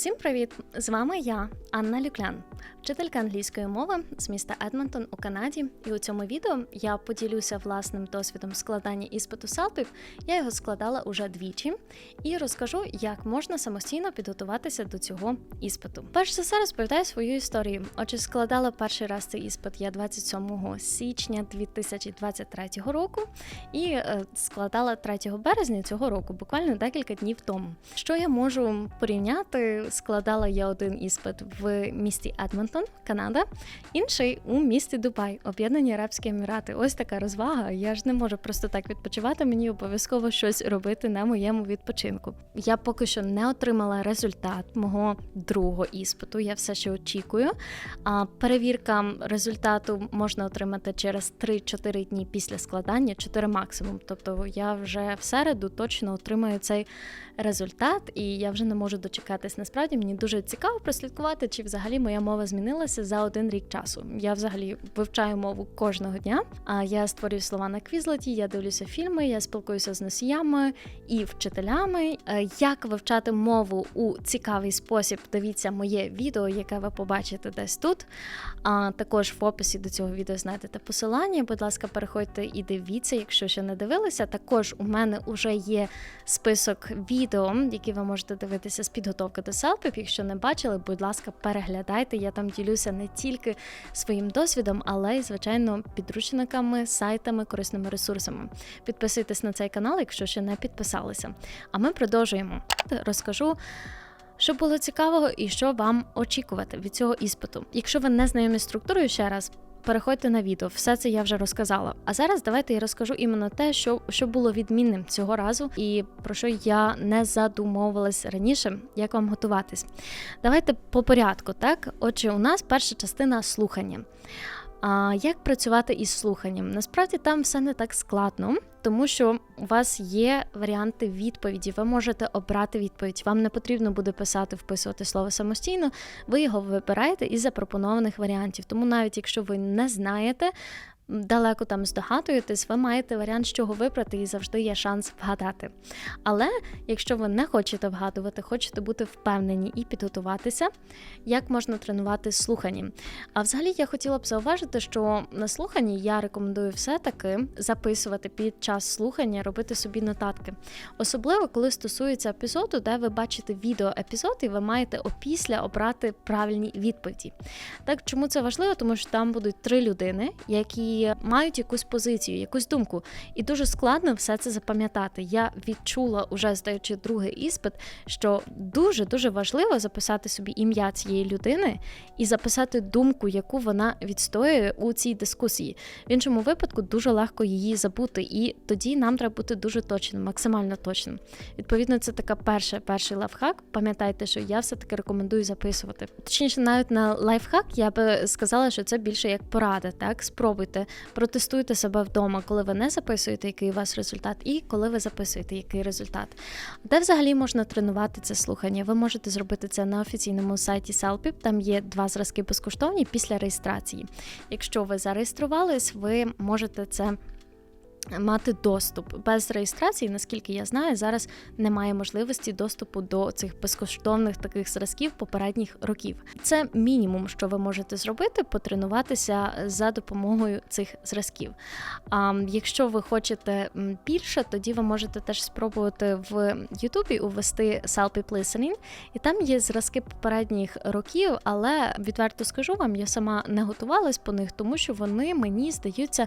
Всім привіт! З вами я, Анна Люклян, вчителька англійської мови з міста Едмонтон у Канаді. І у цьому відео я поділюся власним досвідом складання іспиту селпів. Я його складала уже двічі і розкажу, як можна самостійно підготуватися до цього іспиту. Перш за все розповідаю свою історію. Отже, складала перший раз цей іспит я 27 січня 2023 року і е, складала 3 березня цього року, буквально декілька днів тому. Що я можу порівняти? Складала я один іспит в місті Едмонтон, Канада, інший у місті Дубай, Об'єднані Арабські Емірати. Ось така розвага. Я ж не можу просто так відпочивати. Мені обов'язково щось робити на моєму відпочинку. Я поки що не отримала результат мого другого іспиту. Я все ще очікую. А перевірка результату можна отримати через 3-4 дні після складання, 4 максимум. Тобто я вже в середу точно отримаю цей результат, і я вже не можу дочекатись. Насправді мені дуже цікаво прослідкувати, чи взагалі моя мова змінилася за один рік часу. Я взагалі вивчаю мову кожного дня. А я створюю слова на квізлеті, я дивлюся фільми, я спілкуюся з носіями і вчителями. Е, як вивчати мову у цікавий спосіб? Дивіться моє відео, яке ви побачите десь тут. А також в описі до цього відео знайдете посилання. Будь ласка, переходьте і дивіться, якщо ще не дивилися. Також у мене вже є список відео, які ви можете дивитися з підготовки до селфів. Якщо не бачили, будь ласка, переглядайте. Я там ділюся не тільки своїм досвідом, але й, звичайно, підручниками, сайтами, корисними ресурсами. Підписуйтесь на цей канал, якщо ще не підписалися. А ми продовжуємо. Розкажу. Що було цікавого і що вам очікувати від цього іспиту? Якщо ви не знайомі з структурою, ще раз переходьте на відео, все це я вже розказала. А зараз давайте я розкажу іменно те, що що було відмінним цього разу, і про що я не задумовувалась раніше, як вам готуватись. Давайте по порядку, так? Отже, у нас перша частина слухання. А як працювати із слуханням? Насправді там все не так складно, тому що у вас є варіанти відповіді. Ви можете обрати відповідь. Вам не потрібно буде писати, вписувати слово самостійно. Ви його вибираєте із запропонованих варіантів. Тому навіть якщо ви не знаєте, далеко там здогадуєтесь, ви маєте варіант, з чого вибрати, і завжди є шанс вгадати. Але якщо ви не хочете вгадувати, хочете бути впевнені і підготуватися, як можна тренувати слухання. А взагалі я хотіла б зауважити, що на слуханні я рекомендую все-таки записувати під час слухання, робити собі нотатки. Особливо, коли стосується епізоду, де ви бачите відео епізод, і ви маєте опісля обрати правильні відповіді. Так, чому це важливо? Тому що там будуть три людини, які мають якусь позицію, якусь думку. І дуже складно все це запам'ятати. Я відчула, уже здаючи другий іспит, що дуже дуже важливо записати собі ім'я цієї людини і записати думку, яку вона відстоює у цій дискусії. В іншому випадку дуже легко її забути, і тоді нам треба бути дуже точним, максимально точним. Відповідно, це така перша перший лайфхак. Пам'ятайте, що я все-таки рекомендую записувати. Точніше, навіть на лайфхак я би сказала, що це більше як порада. Так, спробуйте протестуйте себе вдома, коли ви не записуєте, який у вас результат, і коли ви записуєте, який результат. Де взагалі можна тренувати це слухання? Ви можете зробити це на офіційному сайті Selpip, Там є два зразки безкоштовні після реєстрації. Якщо ви зареєструвались, ви можете це мати доступ без реєстрації, наскільки я знаю, зараз немає можливості доступу до цих безкоштовних таких зразків попередніх років. Це мінімум, що ви можете зробити, потренуватися за допомогою цих зразків. А якщо ви хочете більше, тоді ви можете теж спробувати в Ютубі увести Selfie Listening, і там є зразки попередніх років, але відверто скажу вам, я сама не готувалась по них, тому що вони мені здаються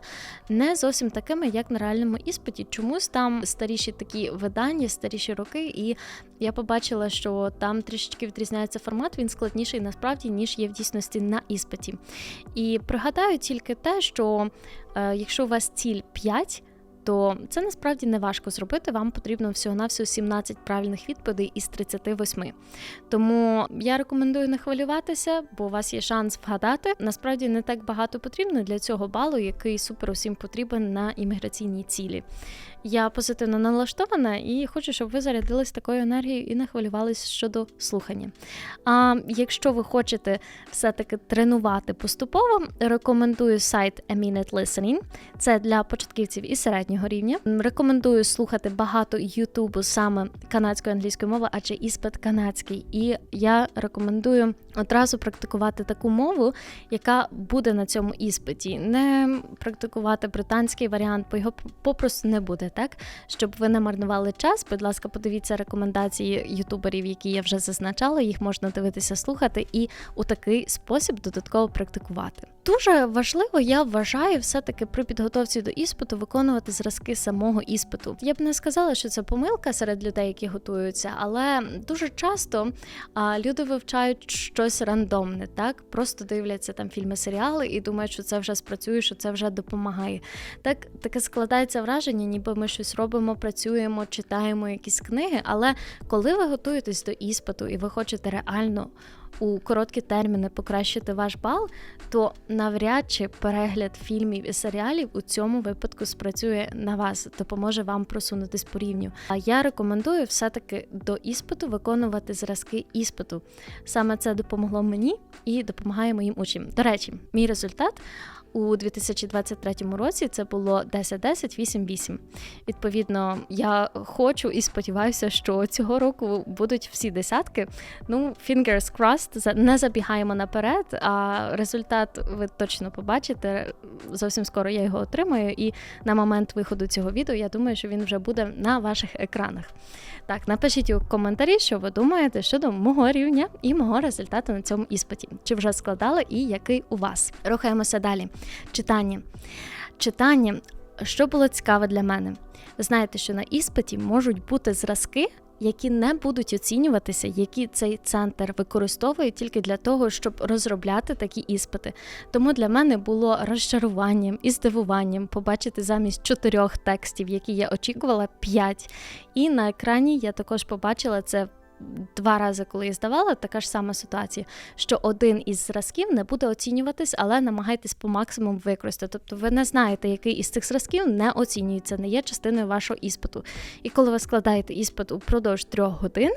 не зовсім такими, як на реальному іспиті. Чомусь там старіші такі видання, старіші роки, і я побачила, що там трішечки відрізняється формат, він складніший насправді, ніж є в дійсності на іспиті. І пригадаю тільки те, що е, якщо у вас ціль 5, то це насправді не важко зробити. Вам потрібно всього-навсього 17 правильних відповідей із 38. Тому я рекомендую не хвилюватися, бо у вас є шанс вгадати. Насправді не так багато потрібно для цього балу, який супер усім потрібен на імміграційній цілі. Я позитивно налаштована і хочу, щоб ви зарядились такою енергією і не хвилювались щодо слухання. А якщо ви хочете все-таки тренувати поступово, рекомендую сайт A Minute Listening. Це для початківців і середнього середнього рівня. Рекомендую слухати багато Ютубу саме канадської англійської мови, адже іспит канадський. І я рекомендую одразу практикувати таку мову, яка буде на цьому іспиті. Не практикувати британський варіант, бо його попросту не буде, так? Щоб ви не марнували час, будь ласка, подивіться рекомендації ютуберів, які я вже зазначала. Їх можна дивитися, слухати і у такий спосіб додатково практикувати. Дуже важливо, я вважаю, все-таки при підготовці до іспиту виконувати зразки самого іспиту. Я б не сказала, що це помилка серед людей, які готуються, але дуже часто а, люди вивчають щось рандомне, так просто дивляться там фільми, серіали і думають, що це вже спрацює, що це вже допомагає. Так таке складається враження, ніби ми щось робимо, працюємо, читаємо якісь книги. Але коли ви готуєтесь до іспиту і ви хочете реально у короткі терміни покращити ваш бал, то навряд чи перегляд фільмів і серіалів у цьому випадку спрацює на вас, допоможе вам просунутись по рівню. А я рекомендую все-таки до іспиту виконувати зразки іспиту. Саме це допомогло мені і допомагає моїм учням. До речі, мій результат. У 2023 році це було 10-10-8-8. Відповідно, я хочу і сподіваюся, що цього року будуть всі десятки. Ну, fingers crossed, не забігаємо наперед, а результат ви точно побачите. Зовсім скоро я його отримаю, і на момент виходу цього відео я думаю, що він вже буде на ваших екранах. Так, напишіть у коментарі, що ви думаєте щодо мого рівня і мого результату на цьому іспиті. Чи вже складали і який у вас? Рухаємося далі. Читання. Читання, що було цікаве для мене. Ви знаєте, що на іспиті можуть бути зразки, які не будуть оцінюватися, які цей центр використовує тільки для того, щоб розробляти такі іспити. Тому для мене було розчаруванням і здивуванням побачити замість чотирьох текстів, які я очікувала, п'ять. І на екрані я також побачила це. Два рази, коли я здавала, така ж сама ситуація, що один із зразків не буде оцінюватись, але намагайтесь по максимуму використати. Тобто ви не знаєте, який із цих зразків не оцінюється, не є частиною вашого іспиту. І коли ви складаєте іспит упродовж трьох годин,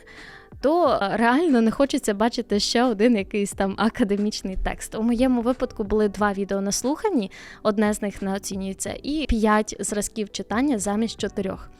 то е, реально не хочеться бачити ще один якийсь там академічний текст. У моєму випадку були два відео на слуханні, одне з них не оцінюється, і п'ять зразків читання замість чотирьох.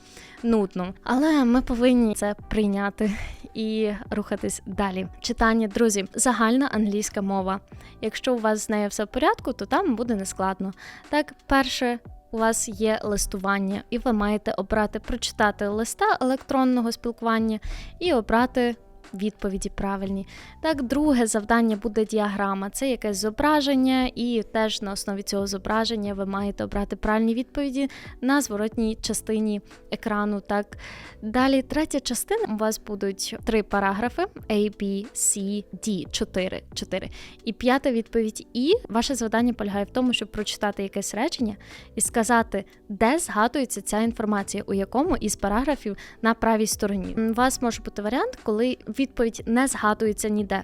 Нудно, але ми повинні це прийняти і рухатись далі. Читання, друзі, загальна англійська мова. Якщо у вас з нею все в порядку, то там буде нескладно. Так, перше. У вас є листування, і ви маєте обрати прочитати листа електронного спілкування і обрати відповіді правильні. Так, друге завдання буде діаграма. Це якесь зображення, і теж на основі цього зображення ви маєте обрати правильні відповіді на зворотній частині екрану. Так, далі третя частина. У вас будуть три параграфи: A, B, C, D, 4. 4. І п'ята відповідь І. Ваше завдання полягає в тому, щоб прочитати якесь речення і сказати, де згадується ця інформація, у якому із параграфів на правій стороні. У вас може бути варіант, коли відповідь не згадується ніде.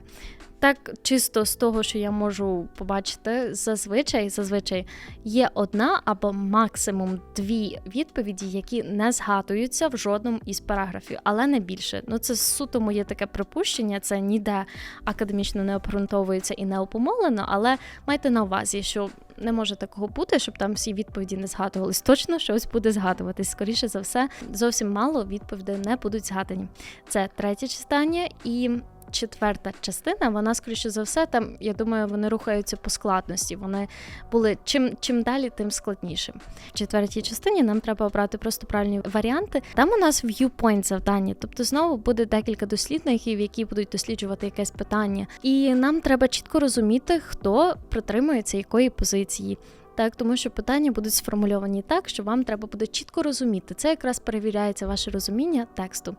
Так, чисто з того, що я можу побачити, зазвичай зазвичай є одна або максимум дві відповіді, які не згадуються в жодному із параграфів, але не більше. Ну це суто моє таке припущення, це ніде академічно не обґрунтовується і не опомолено, але майте на увазі, що не може такого бути, щоб там всі відповіді не згадувались. Точно щось буде згадуватись. Скоріше за все, зовсім мало відповідей не будуть згадані. Це третє читання і. Четверта частина, вона, скоріше за все, там, я думаю, вони рухаються по складності. Вони були чим чим далі, тим складніше. В четвертій частині нам треба обрати просто правильні варіанти. Там у нас viewpoint завдання, тобто знову буде декілька дослідників, які будуть досліджувати якесь питання. І нам треба чітко розуміти, хто притримується якої позиції. Так, тому що питання будуть сформульовані так, що вам треба буде чітко розуміти. Це якраз перевіряється ваше розуміння тексту.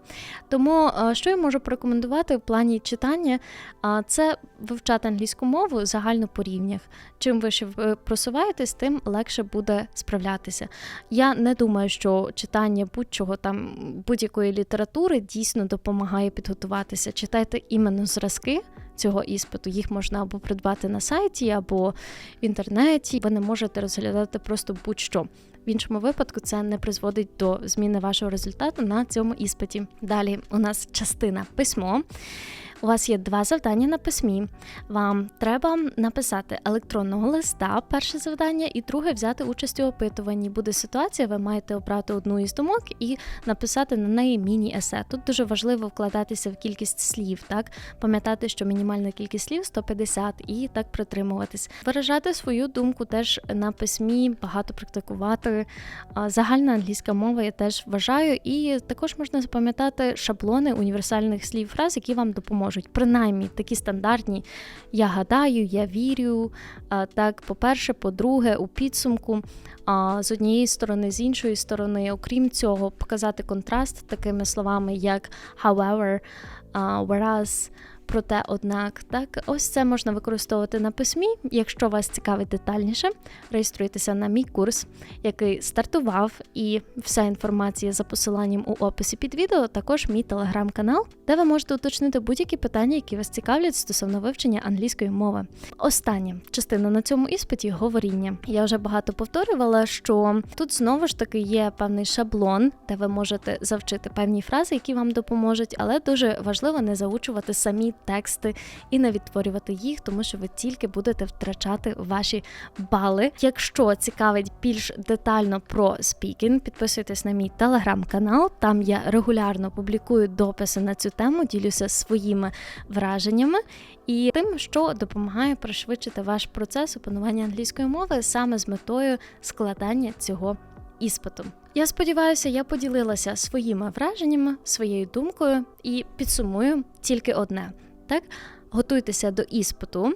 Тому, е, що я можу порекомендувати в плані читання, це вивчати англійську мову загально по рівнях. Чим вище ви просуваєтесь, тим легше буде справлятися. Я не думаю, що читання будь-чого там будь-якої літератури дійсно допомагає підготуватися. Читайте іменно зразки. Цього іспиту їх можна або придбати на сайті, або в інтернеті. Ви не можете розглядати просто будь-що. В іншому випадку це не призводить до зміни вашого результату на цьому іспиті. Далі у нас частина письмо. У вас є два завдання на письмі. Вам треба написати електронного листа, перше завдання, і друге взяти участь у опитуванні. Буде ситуація, ви маєте обрати одну із думок і написати на неї міні-есе. Тут дуже важливо вкладатися в кількість слів, так пам'ятати, що мінімальна кількість слів 150 і так притримуватись. Виражати свою думку теж на письмі, багато практикувати. Загальна англійська мова я теж вважаю, і також можна запам'ятати шаблони універсальних слів фраз, які вам допоможуть. Принаймні такі стандартні я гадаю, я вірю. Так, по-перше, по-друге, у підсумку. З однієї сторони, з іншої сторони, окрім цього, показати контраст такими словами, як however, whereas, проте, однак, так, ось це можна використовувати на письмі. Якщо вас цікавить детальніше, реєструйтеся на мій курс, який стартував, і вся інформація за посиланням у описі під відео, також мій телеграм-канал, де ви можете уточнити будь-які питання, які вас цікавлять стосовно вивчення англійської мови. Остання частина на цьому іспиті говоріння. Я вже багато повторювала, що тут знову ж таки є певний шаблон, де ви можете завчити певні фрази, які вам допоможуть, але дуже важливо не заучувати самі тексти і не відтворювати їх, тому що ви тільки будете втрачати ваші бали. Якщо цікавить більш детально про спікінг, підписуйтесь на мій телеграм-канал. Там я регулярно публікую дописи на цю тему, ділюся своїми враженнями і тим, що допомагає пришвидшити ваш процес опанування англійської мови саме з метою складання цього іспиту. Я сподіваюся, я поділилася своїми враженнями, своєю думкою і підсумую тільки одне: так, готуйтеся до іспиту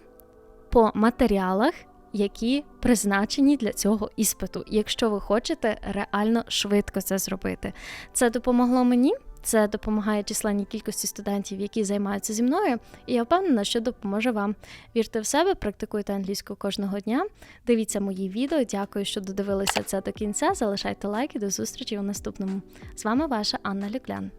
по матеріалах, які призначені для цього іспиту, якщо ви хочете реально швидко це зробити. Це допомогло мені. Це допомагає численній кількості студентів, які займаються зі мною, і я впевнена, що допоможе вам. Вірте в себе, практикуйте англійську кожного дня. Дивіться мої відео. Дякую, що додивилися це до кінця. Залишайте лайки. До зустрічі у наступному. З вами ваша Анна Люклян.